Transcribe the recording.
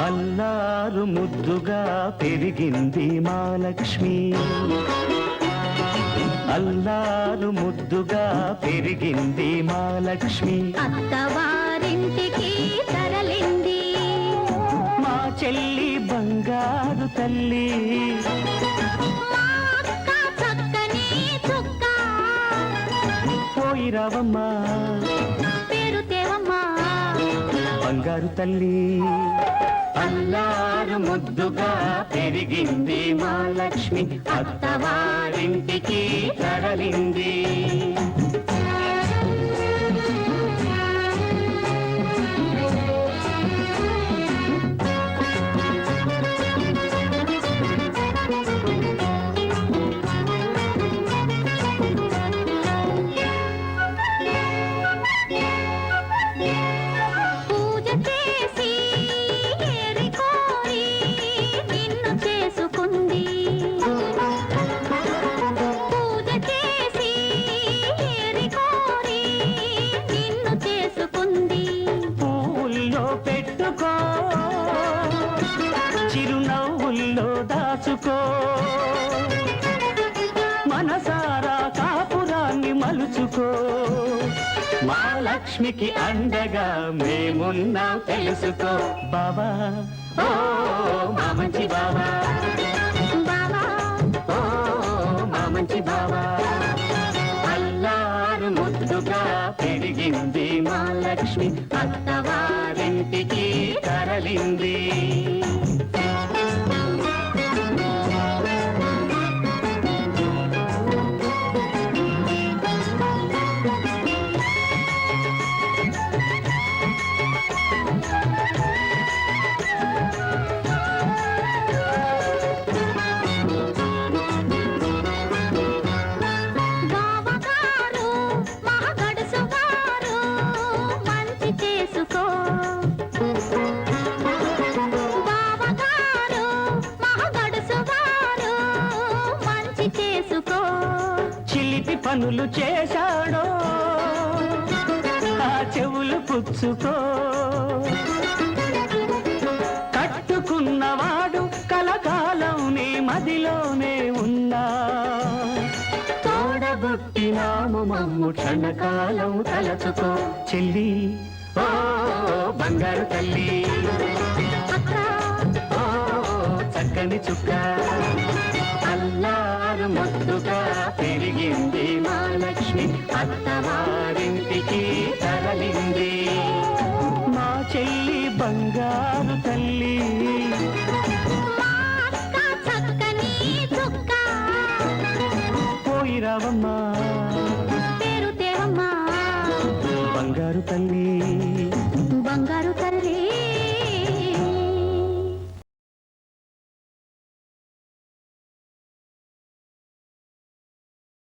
అల్లారు ముద్దుగా పెరిగింది మా లక్ష్మి అల్లారు ముద్దుగా పెరిగింది మా లక్ష్మి అత్తవారింటికి తరలింది. మా చెల్లి బంగారు తల్లి. మా బంగారు తల్లి. అల్లారు ముద్దుగా పెరిగింది మా లక్ష్మి అత్తవారింటికి తరలింది. దాచుకో. మనసారా కాపురాన్ని మలుచుకో. మా లక్ష్మికి అండగా మేమున్నా తెలుసుకో. బాబా ఓ మా మంచి బాబా. బావా ఓ మా మంచి బాబా. అల్లారు ముద్దుగా పెరిగింది మా లక్ష్మి. అత్తవారింటికి తరలింది. పనులు చేశాడో ఆ చెవులు పుచ్చుకో. కట్టుకున్నవాడు కలకాలం నీ మదిలోనే ఉన్నా. తోడబుట్టినాము మమ్ము క్షణకాలం తలచుకో చెల్లి. ఓ బంగారు తల్లి. ఓ చక్కని చుక్క. అల్లారు ముద్దుగా పెరిగింది అత్తవారింటికి తరలింది. మా చెల్లి బంగారు తల్లి. మా అక్క చక్కని